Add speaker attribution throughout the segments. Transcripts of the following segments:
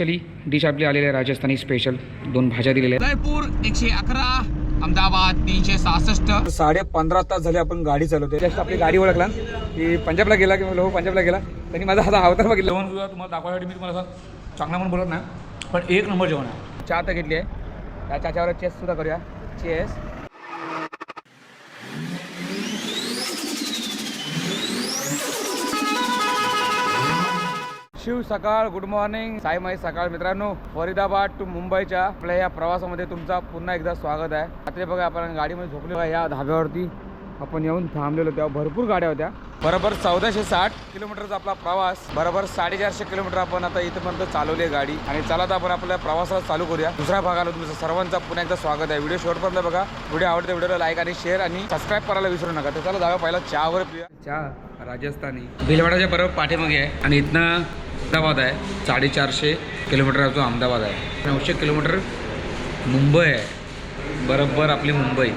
Speaker 1: Specially dish आपली आलेली आहे राजस्थानी स्पेशल दोन भाज्या दिलेल्या
Speaker 2: उदयपूर एकशे अकरा अहमदाबाद तीनशे सहासष्ट.
Speaker 1: साडे पंधरा तास झाले आपण गाडी चालवते जस्ट आपली गाडी ओळखला. की पंजाबला गेला की हो पंजाबला गेला. त्यांनी माझा हा अवतार बघितला. जेवण सुद्धा तुम्हाला दाखवायसाठी मी तुम्हाला असं चांगला म्हणून बोलत नाही. पण एक नंबर जेवण आहे. चहा तर घेतली आहे. त्या चहाच्यावर चेस सुद्धा करूया. चेस शिव सकाळ गुड मॉर्निंग साई माई सकाळ मित्रांनो फरीदाबाद टू मुंबईच्या आपल्या या प्रवासामध्ये तुमचा पुन्हा एकदा स्वागत आहे. रात्री बघा आपण गाडीमध्ये झोपलेलो या धाब्यावरती. आपण येऊन थांबलेलो तेव्हा भरपूर गाड्या होत्या. बरोबर चौदाशे साठ किलोमीटरचा आपला प्रवास बरोबर साडेचारशे किलोमीटर आपण आता इथपर्यंत चालवली आहे गाडी. आणि चला तर आपण आपल्या प्रवासाला चालू करूया. दुसऱ्या भागाला तुमचं सर्वांचा पुन्हा एकदा स्वागत आहे. व्हिडिओ शेवटपर्यंत बघा. व्हिडिओ आवडते व्हिडिओला लाईक आणि शेअर आणि सबस्क्राईब करायला विसरू नका. तर चला जाऊया पहिला चहावर पिऊया. चहा राजस्थानी. भिलवाडाच्या बरोबर पाठीमागे आहे. आणि इथनं अहमदाबाद आहे. साडेचारशे किलोमीटर जो अहमदाबाद आहे. नऊशे किलोमीटर मुंबई आहे. बरोबर आपली मुंबई.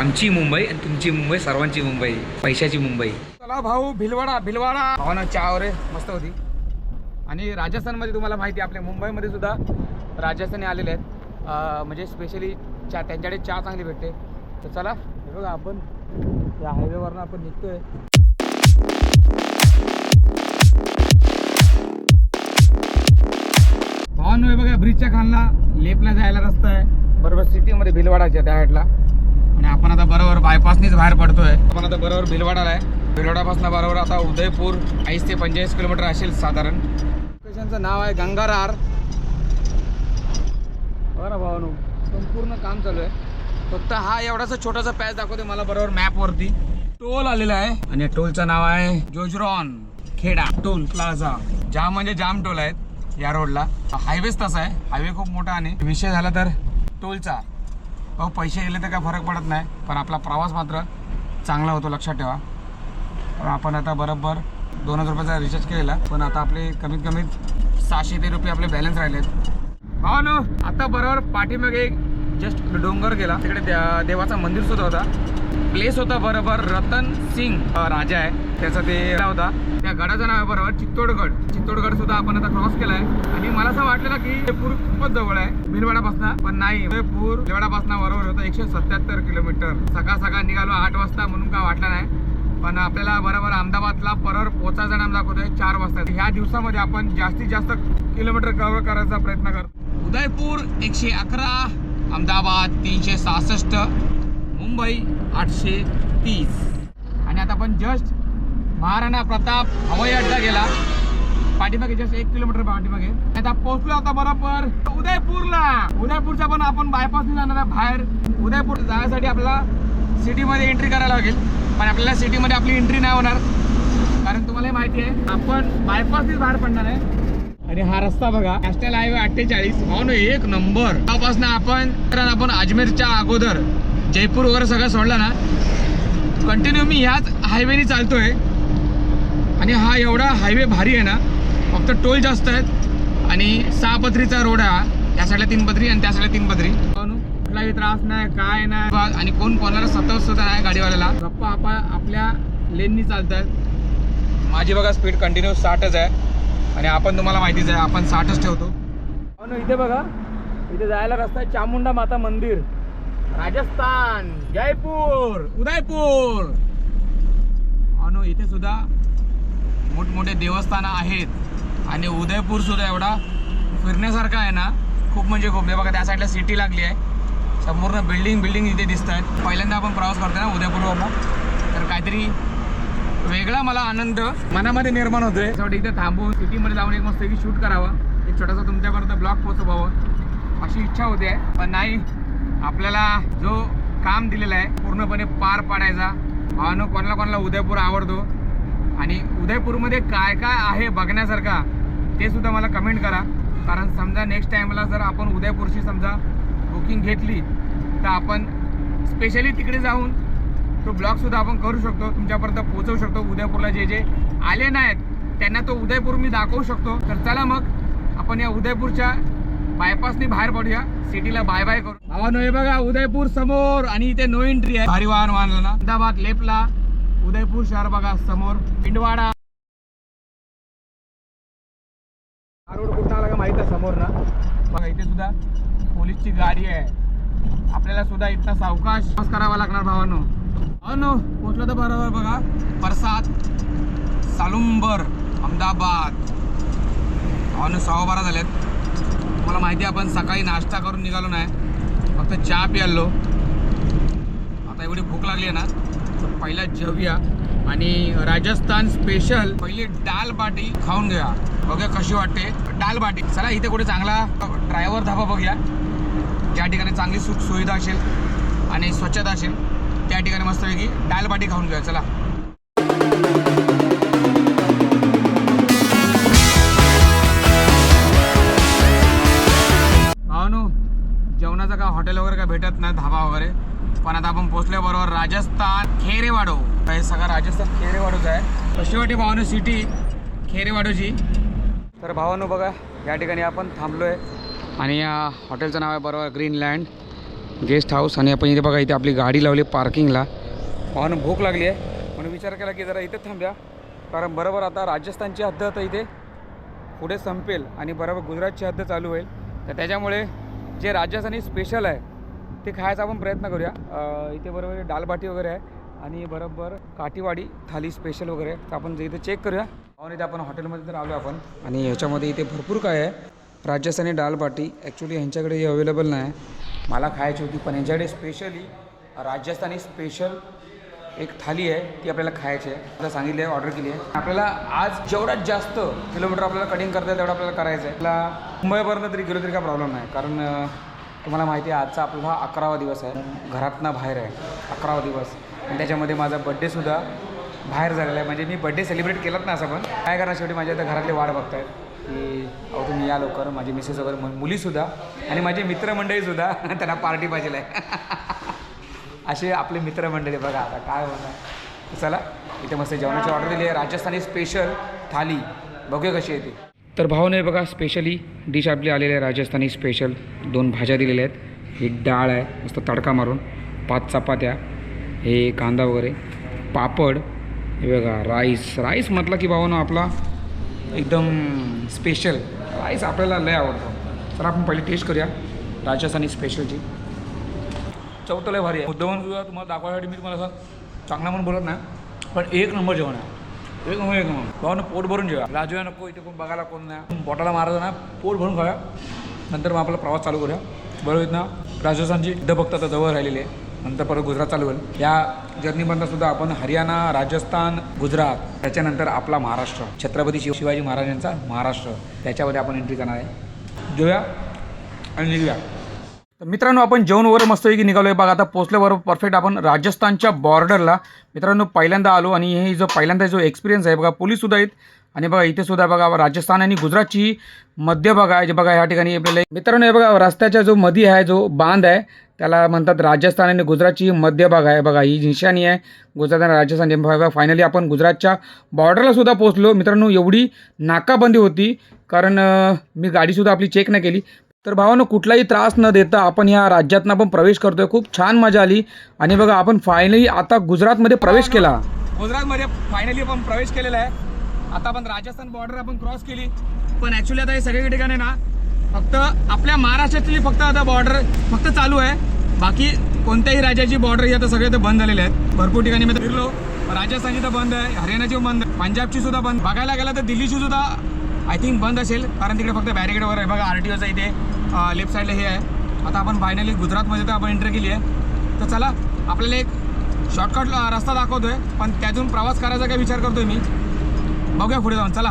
Speaker 1: आमची मुंबई आणि तुमची मुंबई सर्वांची मुंबई पैशाची मुंबई. चला भाऊ भिलवाडा भिलवाडा. हो ना चहा रे मस्त होती. आणि राजस्थानमध्ये तुम्हाला माहिती आहे आपल्या मुंबईमध्ये सुद्धा राजस्थानी आलेले आहेत. म्हणजे स्पेशली चहा त्यांच्याकडे चहा चांगली भेटते. तर चला हे बघा आपण. या हायवेवरनं आपण निघतोय. भावांनो वे बघा ब्रिजच्या खालला लेपला जायला रस्ता आहे. बरोबर सिटीमध्ये भिलवाडाच्या त्या हाईटला आणि आपण आता बरोबर बायपासनीच बाहेर पडतोय. आपण आता बरोबर भिलवाडाला आहे. भिलवाडापासून बरोबर आता उदयपूर ऐंशी ते पंचेचाळीस किलोमीटर असेल साधारण. लोकेशनचं नाव आहे गंगारार. बरं भाऊ संपूर्ण काम चालू आहे. फक्त हा एवढासा छोटासा पॅच दाखवते मला बरोबर मॅपवरती टोल आलेला आहे. आणि टोलचं नाव आहे जोजरॉन खेडा टोल प्लाझा जाम म्हणजे जाम टोल आहेत. या रोडला. हायवेच तसा आहे. हायवे खूप मोठा आणि विषय झाला तर टोलचा. अहो पैसे गेले तर काय फरक पडत नाही. पण आपला प्रवास मात्र चांगला होतो लक्षात ठेवा. आपण आता बरोबर दोन हजार रुपयाचा रिचार्ज केलेला. पण आता आपले कमीत कमीत सहाशे ते रुपये आपले बॅलन्स राहिलेत. हा ना आता बरोबर पाठीमागे एक जस्ट डोंगर गेला. तिकडे त्या- देवाचा मंदिर सुद्धा होता. प्लेस होता बरोबर रतन सिंग राजा आहे. त्याचा ते होता. त्या गडाचं नाव आहे बरोबर चित्तोडगड. चित्तोडगड सुद्धा आपण आता क्रॉस केलाय. आणि मला असं वाटलं ना की पूर खूपच जवळ आहे. भिलवाडापासून पण नाही. पूर भिलवाडापासून बरोबर होतं एकशे सत्याहत्तर किलोमीटर. सकाळ सकाळ निघालो आठ वाजता म्हणून काय वाटलं नाही. पण आपल्याला बरोबर अहमदाबादला परवर पोचायचा नाम दाखवतोय चार वाजता. ह्या दिवसामध्ये आपण जास्तीत जास्त किलोमीटर कव्हर करायचा प्रयत्न करतो.
Speaker 2: उदयपूर एकशे अकरा अहमदाबाद तीनशे सहासष्ट. मुंबई आठशे तीस.
Speaker 1: आणि आता आपण जस्ट महाराणा प्रताप हवाई अड्डा गेला. पाठीमागे जस्ट एक किलोमीटर पाठीमागे. आता पोहोचलो आता बरोबर उदयपूरला. उदयपूरचा पण आपण बायपास जाणार आहे बाहेर. उदयपूर जाण्यासाठी आपल्याला सिटीमध्ये एंट्री करायला लागेल. पण आपल्याला सिटीमध्ये आपली एंट्री नाही होणार. कारण तुम्हाला हे माहिती आहे आपण बायपासनीच बाहेर पडणार आहे. आणि हा रस्ता बघा नॅशनल हायवे अठ्ठेचाळीस.
Speaker 2: भावनो एक नंबर. त्यापासून आपण तर आपण अजमेरच्या अगोदर जयपूर वगैरे सगळं सोडलं ना कंटिन्यू मी ह्याच हायवेने आहे आणि हा एवढा हायवे भारी आहे ना फक्त टोल जास्त आहेत. आणि सहा पत्रीचा रोड आहे हा. या साईडला तीन पत्री आणि त्या साईडला तीन पत्री.
Speaker 1: कुठलाही त्रास नाही काय नाही.
Speaker 2: आणि कोण कोणाला सतत सुद्धा नाही गाडीवाल्याला.
Speaker 1: गप्पा आपा आपल्या लेननी चालत आहेत
Speaker 2: माझी बघा स्पीड कंटिन्यू साठच आहे. आणि आपण तुम्हाला माहितीच आहे आपण साठच ठेवतो.
Speaker 1: इथे बघा इथे जायला रस्ता आहे चामुंडा माता मंदिर. राजस्थान जयपूर उदयपूर.
Speaker 2: अनु इथे सुद्धा मोठमोठे देवस्थानं आहेत. आणि उदयपूर सुद्धा एवढा फिरण्यासारखा आहे ना खूप म्हणजे खूप. हे बघा त्या साईडला सिटी लागली आहे. संपूर्ण बिल्डिंग बिल्डिंग इथे दिसत आहेत पहिल्यांदा आपण प्रवास करतो ना उदयपूरवरनं. तर काहीतरी वेगळा मला आनंद मनामध्ये निर्माण होतोय.
Speaker 1: त्यासाठी इथे थांबून सिटीमध्ये जाऊन एक मस्त की शूट करावं. एक छोटासा तुमच्यापर्यंत ब्लॉग पोहोचवावं. अशी इच्छा होते. पण नाही आपल्याला जो काम दिलेला आहे पूर्णपणे पार पाडायचा. भावानं कोणाला कोणाला उदयपूर आवडतो? आणि उदयपूरमध्ये काय काय आहे बघण्यासारखा ते सुद्धा मला कमेंट करा. कारण समजा नेक्स्ट टाईमला जर आपण उदयपूरची समजा बुकिंग घेतली तर आपण स्पेशली तिकडे जाऊन तो ब्लॉगसुद्धा आपण करू शकतो. तुमच्यापर्यंत पोहोचवू शकतो. उदयपूरला जे जे आले नाहीत त्यांना तो उदयपूर मी दाखवू शकतो. तर चला मग आपण या उदयपूरच्या बायपासनी बाहेर पडूया. सिटीला बाय बाय करू. भावानो हे बघा उदयपूर समोर आणि इथे नो एंट्री आहे.
Speaker 2: भारी वाहन वाहनला ना.
Speaker 1: अहमदाबाद लेपला. उदयपूर शहर बघा समोर. पिंडवाडा. रोड कुठं आला का माहीत आहे समोर ना. बघा इथे सुद्धा पोलीसची गाडी आहे. आपल्याला सुद्धा इतका सावकाश करावा लागणार भावानो. अनो पोचलं तर बरोबर बघा. परसाद सालुंबर अहमदाबाद. भावानो सहा बारा झालेत. तुम्हाला माहिती आहे आपण सकाळी नाश्ता करून निघालो नाही. फक्त चहा प्यालो आता एवढी भूक लागली आहे ना तर पहिला जेवूया आणि राजस्थान स्पेशल पहिली डाल बाटी खाऊन घेऊया. बघूया कशी वाटते. डाल बाटी. चला इथे कुठे चांगला ड्रायव्हर धाबा बघूया. ज्या ठिकाणी चांगली सुख सुविधा असेल आणि स्वच्छता असेल त्या ठिकाणी मस्तपैकी डाल बाटी खाऊन घेऊया. चला. हॉटेल वगैरे काय भेटत नाही धाबा वगैरे. पण आता आपण पोहोचल्याबरोबर राजस्थान खेरेवाडो. हे सगळं राजस्थान खेरेवाडोच आहे. कशी वाटी भावनो सिटी खेरेवाडोची. तर भावानो बघा या ठिकाणी आपण थांबलो आहे आणि या हॉटेलचं नाव आहे बरोबर ग्रीनलँड. Guest house. आणि आपण इथे बघा इथे आपली गाडी लावली पार्किंगला. भावानं भूक लागली आहे. म्हणून विचार केला की जरा इथे थांब्या. कारण बरोबर आता राजस्थानची हद्द आता इथे पुढे संपेल आणि बरोबर गुजरातची हद्द चालू होईल. तर त्याच्यामुळे जे राजस्थानी स्पेशल आहे ते खायचा आपण प्रयत्न करूया. इथे बरोबर दालबाटी वगैरे आहे आणि बरोबर काठीवाडी थाली स्पेशल वगैरे आहे. तर आपण जे इथे चेक करूया. आणि इथे आपण हॉटेलमध्ये तर आलो आपण. आणि ह्याच्यामध्ये इथे भरपूर काय आहे. राजस्थानी डालबाटी ॲक्च्युली ह्यांच्याकडे हे अवेलेबल नाही. मला खायची होती पण यांच्याकडे स्पेशली राजस्थानी स्पेशल एक थाली आहे ती आपल्याला खायची आहे. आता सांगितली आहे ऑर्डर केली आहे. आपल्याला आज जेवढ्यात जास्त किलोमीटर आपल्याला कटिंग करता येईल तेवढं आपल्याला करायचं आहे. आपला मुंबईपर्यंत तरी गेलो तरी काय प्रॉब्लेम नाही. कारण तुम्हाला माहिती आहे आजचा आपला हा अकरावा दिवस आहे. घरातनं बाहेर आहे. अकरावा दिवस. आणि त्याच्यामध्ये माझा बड्डेसुद्धा बाहेर झालेला आहे. म्हणजे मी बड्डे सेलिब्रेट केलात ना असं पण. काय करणार शेवटी माझ्या आता घरातले वाट बघतायत. की अहो तुम्ही या लवकर. माझी मिसेस वगैरे मुलीसुद्धा आणि माझे मित्रमंडळीसुद्धा त्यांना पार्टी पाहिजे आहे. असे आपले मित्रमंडळी बघा आता काय होणार? चला इथे मस्त जेवणाची ऑर्डर दिली आहे. राजस्थानी स्पेशल थाली. बघूया कशी येते तर भावने बघा स्पेशली डिश आपली आलेली आहे. राजस्थानी स्पेशल दोन भाज्या दिलेल्या आहेत. एक डाळ आहे मस्त तडका मारून. पाच चपात्या हे कांदा वगैरे. पापड हे बघा राईस राईस म्हटलं की भावानं आपला एकदम स्पेशल राईस आपल्याला लय आवडतो. तर आपण पहिले टेस्ट करूया. राजस्थानी स्पेशलची चौथं लय भारी आहे. मुद्दामून सुद्धा तुम्हाला दाखवायसाठी मी तुम्हाला असं चांगला म्हणून बोलत नाही पण एक नंबर जेवण आहे. एक नंबर एक नंबर. भावानं पोट भरून जेवा. राजूया नको इथे कोण बघायला कोण नाही. बोटाला मारायचं ना पोट भरून खाऊया. नंतर मग आपला प्रवास चालू करूया. बरोबर आहेत ना? राजस्थानची युद्ध आता जवळ राहिलेली आहे. नंतर परत गुजरात चालू होईल. या जर्नीमधनं सुद्धा आपण हरियाणा राजस्थान गुजरात त्याच्यानंतर आपला महाराष्ट्र. छत्रपती शिव शिवाजी महाराजांचा महाराष्ट्र. त्याच्यामध्ये आपण एंट्री करणार आहे. जेऊया आणि निघूया. मित्रांनो आपण जेवणवर मस्तपैकी निघालो आहे बघा आता पोचल्याबरोबर परफेक्ट आपण राजस्थानच्या बॉर्डरला मित्रांनो पहिल्यांदा आलो आणि हे जो पहिल्यांदा जो एक्सपिरियन्स आहे बघा पोलीससुद्धा आहेत. आणि बघा इथे सुद्धा बघा राजस्थान आणि गुजरातची मध्य बघा आहे जे बघा ह्या ठिकाणी आपल्याला मित्रांनो हे बघा रस्त्याच्या जो मध्ये आहे जो बांध आहे त्याला म्हणतात राजस्थान आणि गुजरातची मध्य भाग आहे. बघा ही निशाणी आहे. गुजरात आणि राजस्थान बघा फायनली आपण गुजरातच्या बॉर्डरला सुद्धा पोहोचलो. मित्रांनो एवढी नाकाबंदी होती कारण मी गाडीसुद्धा आपली चेक नाही केली. तर भावानं कुठलाही त्रास न देता आपण या राज्यातनं आपण प्रवेश करतोय. खूप छान मजा आली. आणि बघा आपण फायनली आता गुजरातमध्ये प्रवेश केला. गुजरातमध्ये फायनली आपण प्रवेश केलेला आहे. आता आपण राजस्थान बॉर्डर आपण क्रॉस केली. पण ॲक्च्युली आता हे सगळे ठिकाणी ना फक्त आपल्या महाराष्ट्रातली फक्त आता बॉर्डर फक्त चालू आहे. बाकी कोणत्याही राज्याची बॉर्डर ही आता सगळे तर बंद झालेले आहेत. भरपूर ठिकाणी मी फिरलो. राजस्थानची तर बंद आहे हरियाणाची बंद पंजाबची सुद्धा बंद बघायला गेलं तर दिल्लीची सुद्धा आय थिंक बंद असेल. कारण तिकडे फक्त बॅरिकेड वगैरे आहे. बघा आर टी ओचा इथे लेफ्ट साईडला हे आहे. आता आपण फायनली गुजरातमध्ये तर आपण एंट्री केली आहे. तर चला आपल्याला एक शॉर्टकट रस्ता दाखवतो आहे पण त्यातून प्रवास करायचा काय विचार करतोय मी? बघूया पुढे जाऊन. चला.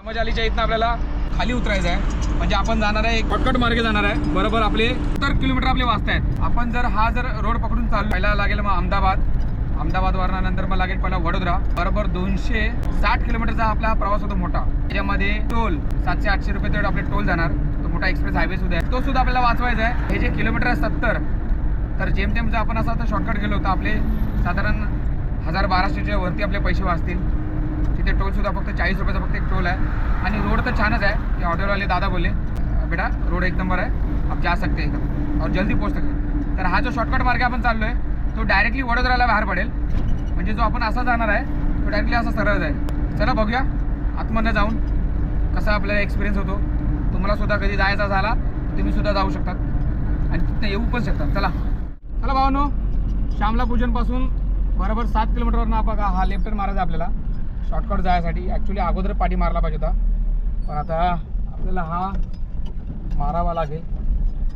Speaker 1: समज आलीच्या इथनं आपल्याला खाली उतरायचं आहे. म्हणजे आपण जाणार आहे एक शॉर्टकट मार्गे जाणार आहे. बरोबर आपले सत्तर किलोमीटर आपले वाचत आहेत आपण जर हा जर रोड पकडून चालू व्हायला लागेल मग अहमदाबाद. अहमदाबाद नंतर मग लागेल पहिला वडोदरा. बरोबर दोनशे साठ किलोमीटरचा आपला प्रवास होतो मोठा. त्याच्यामध्ये टोल सातशे आठशे रुपये तेवढे आपले टोल जाणार. तो मोठा एक्सप्रेस हायवे सुद्धा आहे. तो सुद्धा आपल्याला वाचवायचा आहे. हे जे किलोमीटर आहे सत्तर तर जेमतेम जर आपण असं शॉर्टकट गेलो तर आपले साधारण हजार बाराशेच्या वरती आपले पैसे वाचतील. तिथे टोलसुद्धा फक्त चाळीस रुपयाचा फक्त एक टोल आहे. आणि रोड तर छानच आहे. ते हॉटेलवाले दादा बोलले बेटा रोड एक नंबर आहे. आप जा सकते एकदम. और जल्दी पोहोच सकते तर हा जो शॉर्टकट मार्ग आपण चाललो आहे तो डायरेक्टली वडोदराला बाहेर पडेल. म्हणजे जो आपण असा जाणार आहे तो डायरेक्टली असा सरळ जाईल. चला बघूया. आतमधनं जाऊन कसा आपल्याला एक्सपिरियन्स होतो. तुम्हाला सुद्धा कधी जायचा झाला तुम्ही सुद्धा जाऊ शकतात. आणि तिथं येऊ पण शकतात. चला. चला भावानो श्यामला पूजनपासून बरोबर सात किलोमीटरवरनं बघा हा लेफ्ट मारायचा आपल्याला. शॉर्टकट जायसाठी. ॲक्च्युली अगोदर पाठी मारला पाहिजे होता. पण आता आपल्याला हा मारावा लागेल.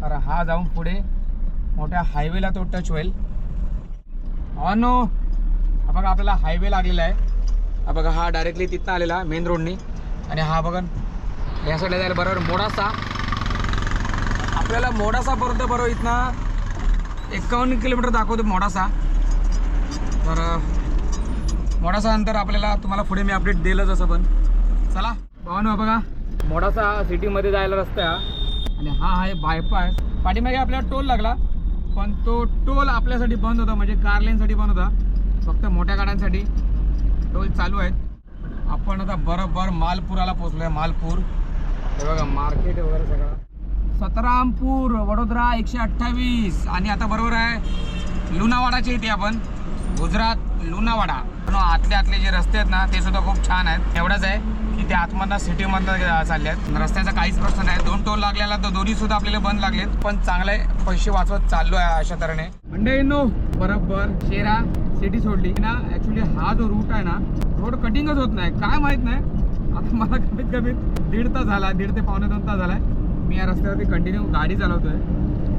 Speaker 1: कारण हा जाऊन पुढे मोठ्या हायवेला तो टच होईल. नो हा बघा आपल्याला हायवे लागलेला आहे. हा बघा हा डायरेक्टली तिथनं आलेला मेन रोडनी आणि हा बघा या साईडला जायला बरोबर मोडासा. आपल्याला मोडासापर्यंत बरोबर इथनं एकावन्न किलोमीटर दाखवतो मोडासा. तर मोडासा नंतर आपल्याला तुम्हाला पुढे मी अपडेट दिलं जसं पण. चला भावानो बघा. मोडासा सिटीमध्ये जायला रस्ता हा. आणि हा आहे बायपास पाठीमागे आपल्याला टोल लागला. पण तो टोल आपल्यासाठी बंद होता म्हणजे कार लेनसाठी बंद होता. फक्त मोठ्या गाड्यांसाठी टोल चालू आहेत. आपण आता बरोबर मालपुराला पोचलो आहे मालपूर. हे बघा मार्केट वगैरे सगळं. सतरामपूर वडोदरा एकशे अठ्ठावीस. आणि आता बरोबर आहे लुणावाडाच्या इथे आपण. गुजरात लुणावाडा. पण आतले आतले जे रस्ते आहेत ना ते सुद्धा खूप छान आहेत. एवढंच आहे की ते आतमधनं सिटीमधनं चालले आहेत रस्त्याचा काहीच प्रश्न नाही. दोन टोल लागलेला तर दोन्ही सुद्धा आपल्याला बंद लागलेत. पण चांगले पैसे वाचवत चाललो आहे अशा तऱ्हेने. म्हणजे नो बरोबर. शेरा. सिटी सोडली. ना ऍक्च्युली हा जो रूट आहे ना रोड कटिंगच होत नाही. काय माहीत नाही. आता मला कमीत कमी दीड तास झाला दीड ते पावणे दोन तास झालाय. मी या रस्त्यावरती कंटिन्यू गाडी चालवतोय.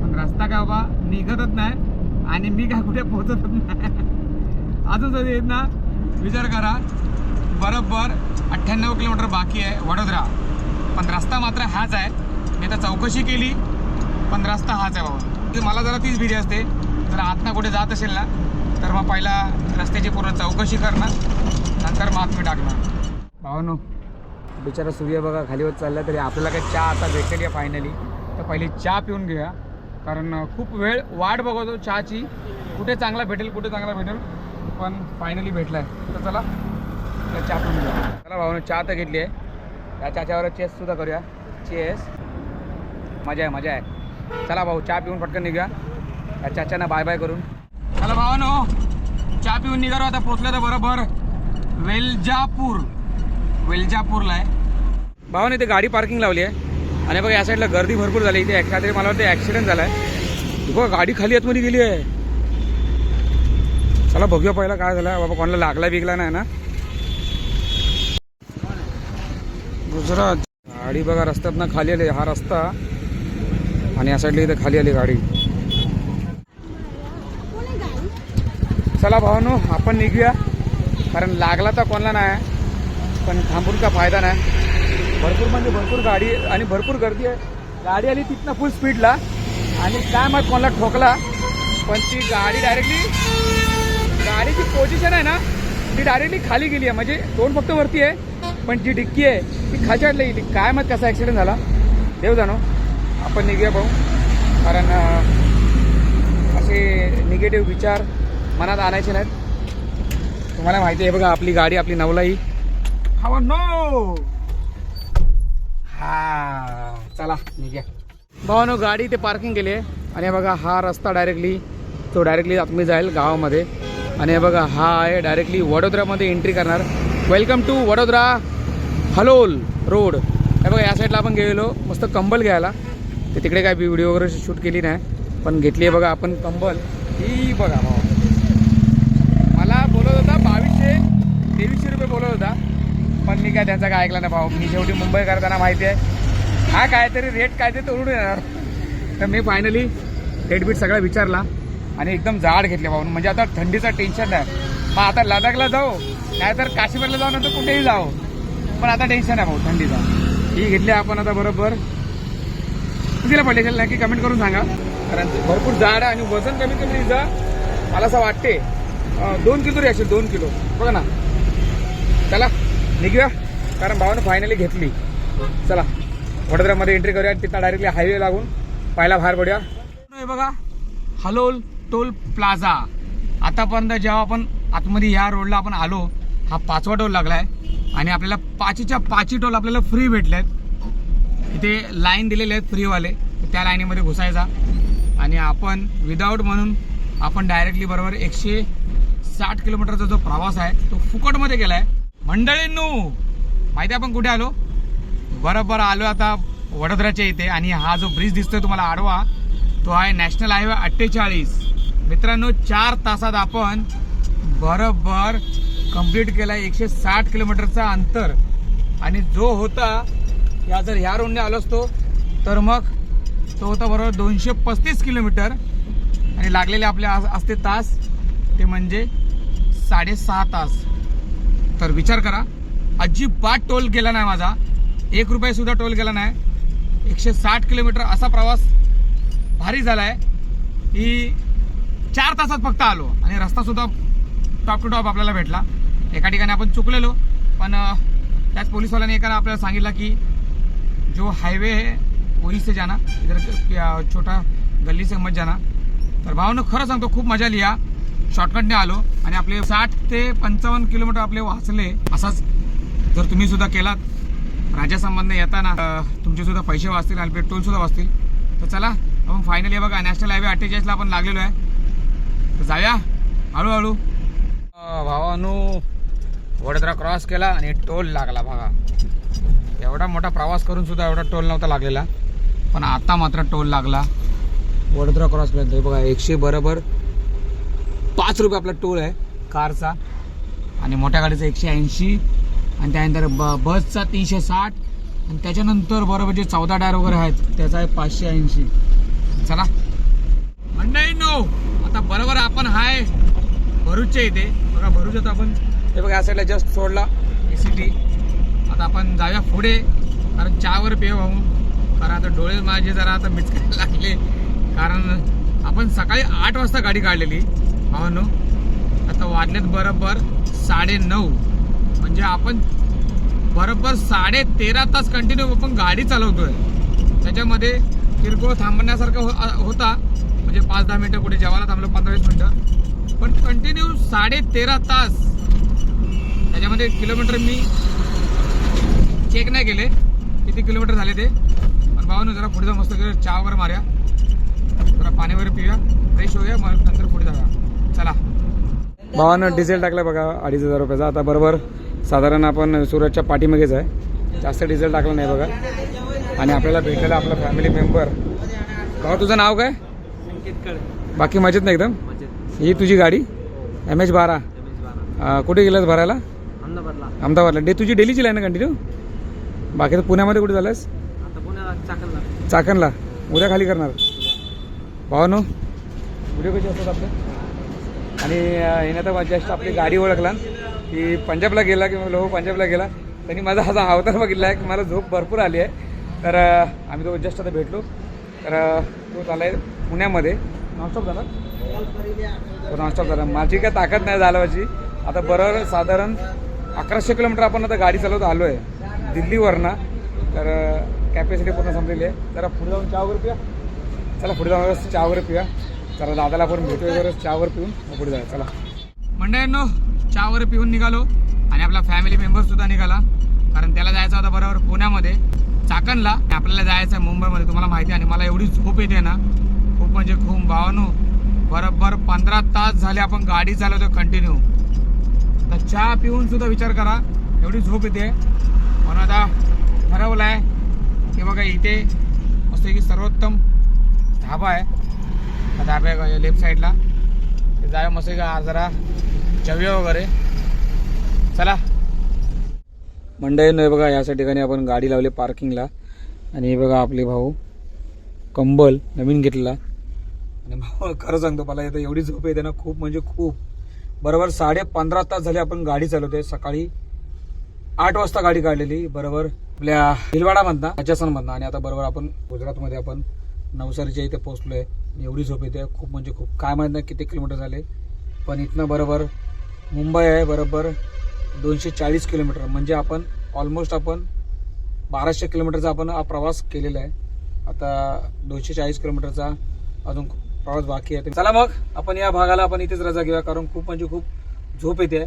Speaker 1: पण रस्ता काय बाबा निघतच नाही. आणि मी काय कुठे पोहोचतच नाही. अजून जर येत ना विचार करा बरोबर अठ्ठ्याण्णव किलोमीटर बाकी आहे वडोदरा. पण रस्ता मात्र हाच आहे. मी आता चौकशी केली पण रस्ता हाच आहे बाबा. ती मला जरा तीच भीती असते. जर आत्ता कुठे जात असेल ना तर मग पहिला रस्त्याची पूर्ण चौकशी करणार नंतर मग मी टाकणार. भावानो बिचारा सूर्य बघा खाली होत चालला तरी आपल्याला काय चहा आता भेटेल या फायनली तर पहिली चहा पिऊन घेऊया. कारण खूप वेळ वाट बघतो चहाची. कुठे चांगला भेटेल कुठे चांगला भेटेल. पण फायनली भेटला आहे तर चला तर चहा पिऊन घेऊया. चला भावानो चहा तर घेतली आहे. या चहाच्यावर चेससुद्धा करूया. चेस मजा आहे मजा आहे. चला भाऊ चहा पिऊन पटकन निघूया. या चाच्यांना बाय बाय करून. चला भावानो चहा पिऊन निघालो. आता पोचलं तर बरोबर वेलजापूर. वेलजापूरला आहे. भावाने इथे गाडी पार्किंग लावली आहे. आणि बघा या साईडला गर्दी भरपूर झाली. इथे काहीतरी मला वाटतं ॲक्सिडेंट झाला आहे बघा गाडी खाली आतमध्ये गेली आहे. चला बघूया पहिला काय झालं. बाबा कोणाला लागला बिगला नाही ना. गुजरात. गाडी बघा रस्त्यातनं खाली आली. हा रस्ता. आणि या साईडला इथे खाली आली गाडी. चला भावानो आपण निघूया. कारण लागला तर कोणाला नाही. पण थांबून का फायदा नाही. भरपूर म्हणजे भरपूर गाडी आणि भरपूर गर्दी आहे. गाडी आली तिथनं फुल स्पीडला आणि काय मग कोणाला ठोकला. पण ती गाडी डायरेक्टली गाडीची पोझिशन आहे ना ती डायरेक्टली खाली गेली आहे. म्हणजे दोन फक्त वरती आहे पण जी डिक्की आहे ती खाच्याडला गेली. काय मग कसा ॲक्सिडेंट झाला? देव जाणो. आपण निघूया भाऊ कारण असे निगेटिव्ह विचार मनात आणायचे नाहीत. तुम्हाला माहिती आहे बघा आपली गाडी आपली नवलाई हवा नो हा चला निघ्या. भावानो गाडी ते पार्किंग केली आहे. आणि हे बघा हा रस्ता डायरेक्टली तो डायरेक्टली आतमध्ये जाईल गावामध्ये. आणि हे बघा हा आहे डायरेक्टली वडोदरामध्ये एंट्री करणार. Welcome to Vadodara Halol road हे बघा या साईडला आपण गेलेलो. मस्त कंबल घ्यायला. ते तिकडे काय व्हिडिओ वगैरे शूट केली नाही. पण घेतली आहे बघा आपण कंबल. ही बघा भाऊ. मला बोलत होता बावीसशे तेवीसशे रुपये बोलत होता. पण मी काय त्यांचा काय ऐकला नाही भाऊ. मी शेवटी मुंबई करताना माहिती आहे. हा काहीतरी रेट काय ते तोडून येणार. तर मी फायनली रेट बीट सगळा विचारला. आणि एकदम जाड घेतले भाऊ म्हणजे आता थंडीचं टेन्शन नाही मग आता लडाखला जाऊ नाहीतर काश्मीरला जाऊ नंतर कुठेही जाऊ. पण आता टेन्शन आहे भाऊ थंडीचा. ही घेतली आपण आता बरोबर. कितीला पडले असेल? नक्की कमेंट करून सांगा. कारण भरपूर जाड आहे आणि वजन कमी कमी जा मला असं वाटते दोन किलो तरी असेल दोन किलो. बघा ना. चला निघूया. कारण भावानं फायनली घेतली. चला वडोदरामध्ये एंट्री करूया. तिथं डायरेक्टली हायवे लागून. पाहायला बाहेर पडूया. बघा हलोल. Toll plaza. आतापर्यंत जेव्हा आपण आतमध्ये ह्या रोडला आपण आलो हा पाचवा टोल लागलाय. आणि आपल्याला पाचीच्या पाची टोल आपल्याला फ्री भेटले आहेत इथे लाईन दिलेले आहेत फ्रीवाले त्या लाईनीमध्ये घुसायचा. आणि आपण विदाऊट म्हणून आपण डायरेक्टली बरोबर एकशे साठ किलोमीटरचा जो प्रवास आहे तो फुकटमध्ये गेलाय. मंडळींनो माहिती आहे आपण कुठे आलो? बरोबर आलो आता वडोदराच्या इथे. आणि हा जो ब्रिज दिसतोय तुम्हाला आडवा तो आहे नॅशनल हायवे अठ्ठेचाळीस. मित्रांनो चार तासात आपण बरोबर कंप्लीट केला एकशे साठ किलोमीटरचा अंतर. आणि जो होता या जर ह्या रोडने आलो असतो तर मग तो होता बरोबर दोनशे पस्तीस किलोमीटर. आणि लागलेले आपले असते तास ते म्हणजे साडेसहा तास. तर विचार करा अजिबात टोल गेला नाही माझा. एक रुपयासुद्धा टोल गेला नाही. एकशे साठ किलोमीटर असा प्रवास भारी झाला आहे की चार तासात फक्त आलो आणि रस्ता सुद्धा टॉप टू टॉप आपल्याला भेटला. एका ठिकाणी आपण चुकलेलो पण त्याच पोलीसवाल्याने एकाला आपल्याला सांगितलं की जो हायवे है वहीं से जाना इधर छोटा गल्ली से मत जाना तर भावानं खरं सांगतो खूप मजा लिया शॉर्टकटने आलो आणि आपले साठ ते पंचावन्न किलोमीटर आपले वाचले असाच जर तुम्ही सुद्धा केलात. राजासंबंध येताना तुमचे सुद्धा पैसे वाचतील आणि पेट्रोल सुद्धा वाचतील. तर चला आपण फायनली बघा नॅशनल हायवे अठ्ठेचाळीसला आपण लागलेलो आहे. तर जाऊया. हळूहळू. भावानू वडोदरा क्रॉस केला आणि टोल लागला बघा. एवढा मोठा प्रवास करून सुद्धा एवढा टोल नव्हता लागलेला. पण आता मात्र टोल लागला. वडोदरा क्रॉस केला बघा एकशे बरोबर पाच रुपये आपला टोल आहे कारचा. आणि मोठ्या गाडीचा एकशे ऐंशी. आणि त्यानंतर ब बसचा तीनशे साठ. आणि त्याच्यानंतर बरोबर जे चौदा टायर वगैरे आहेत त्याचा आहे पाचशे ऐंशी. चला. मंडळी नो आता बरोबर आपण हाय भरूचच्या इथे. बघा भरूच आता आपण हे बघा या साईडला जस्ट सोडला. A C T. आता आपण जाऊया पुढे. कारण चहावर पेव होऊ कारण आता डोळे माझे जरा आता मिचकायला लागले. कारण आपण सकाळी आठ वाजता गाडी काढलेली. भावानो आता वाजलेत बरोबर साडे नऊ म्हणजे आपण बरोबर साडे तेरा तास कंटिन्यू आपण गाडी चालवतोय. त्याच्यामध्ये किरकोळ थांबण्यासारखं हो होता. म्हणजे पाच दहा मिनटं कुठे जेवायला थांबलो पंधरा वीस मिनटं. पण कंटिन्यू साडे तेरा तास त्याच्यामध्ये किलोमीटर मी चेक नाही केले. किती किलोमीटर झाले ते. पण भावानं जरा पुढे जाऊन मस्त चहा वगैरे मार्या. जरा पाणी वगैरे पिऊया. फ्रेश होऊया. मग नंतर पुढे जाऊया. चला.
Speaker 3: भावानं डिझेल टाकलं बघा अडीच हजार रुपयाचा. आता बरोबर साधारण आपण सुरतच्या पाठीमागेच आहे. जास्त डिझेल टाकलं नाही बघा. आणि आपल्याला भेटलेला आपला फॅमिली मेंबर भावा तुझं नाव काय? बाकी मजेत नाही एकदम? ही तुझी गाडी? एम एच बारा. कुठे गेलास भरायला? अहमदाबादला. डे तुझी डेलीची आहे ना कंटिन्यू बाकी तर पुण्यामध्ये कुठे झालंस? चाकणला. उद्या खाली करणार. भावानो व्हिडिओ कसे असतात आपले? आणि हिने तर जस्ट आपली गाडी ओळखला. की पंजाबला गेला की म्हणलं हो पंजाबला गेला. त्यांनी माझा हा अवतार बघितला आहे की मला झोप भरपूर आली आहे. तर आम्ही तो जस्ट आता भेटलो. तर तो चालला आहे पुण्यामध्ये. नॉनस्टॉप झाला? तो नॉनस्टॉप झाला. माझी काय ताकद नाही झाल्याची आता बरोबर साधारण अकराशे किलोमीटर आपण आता गाडी चालवत आलो आहे दिल्लीवरनं. तर कॅपॅसिटी पूर्ण संपलेली आहे. जरा पुढे जाऊन चहा वगैरे पिया. चला पुढे जाऊन व्यवस्थित चहा वगैरे पिया. चला दादाला आपण भेटू वगैरे चहा वगैरे पिऊन पुढे जाऊ चला.
Speaker 1: मंडळींनो चहा वगैरे पिऊन निघालो. आणि आपला फॅमिली मेंबर सुद्धा निघाला. कारण त्याला जायचं होता बरोबर पुण्यामध्ये. चाकणला. आपल्याला जायचं आहे मुंबईमध्ये तुम्हाला माहिती आहे आणि मला एवढी झोप येते ना. खूप म्हणजे खूप भावानो. बरोबर पंधरा तास झाले आपण गाडी चालवतो कंटिन्यू तर चहा पिऊन सुद्धा विचार करा. एवढी झोप येते. म्हणून आता ठरवलं आहे की बघा इथे मस्त की सर्वोत्तम ढाबा आहे. धाब्या लेफ्ट साईडला ते मस्त का जरा जेवूया वगैरे. चला.
Speaker 3: मंडळीनं नाही बघा याच्या ठिकाणी आपण गाडी लावली पार्किंगला. आणि हे बघा आपले भाऊ कंबल नवीन घेतलेला आणि भाऊ खरं सांगतो मला इथं एवढी झोप येते ना खूप म्हणजे खूप. बरोबर साडे पंधरा तास झाले आपण गाडी चालवते सकाळी आठ वाजता गाडी काढलेली बरोबर. आपल्या भिलवाडामधनं राजस्थानमधनं. आणि आता बरोबर आपण गुजरातमध्ये आपण नवसारीच्या इथे पोहोचलोय. आणि एवढी झोप येते खूप म्हणजे खूप. काय माहीत नाही किती किलोमीटर झाले. पण इथनं बरोबर मुंबई आहे बरोबर. दोनशे चाळीस किलोमीटर. म्हणजे आपण ऑलमोस्ट आपण बाराशे किलोमीटरचा आपण हा प्रवास केलेला आहे. आता दोनशे चाळीस किलोमीटरचा अजून प्रवास बाकी आहे. चला मग आपण या भागाला आपण इथेच रजा घेऊया कारण खूप म्हणजे खूप झोप येते.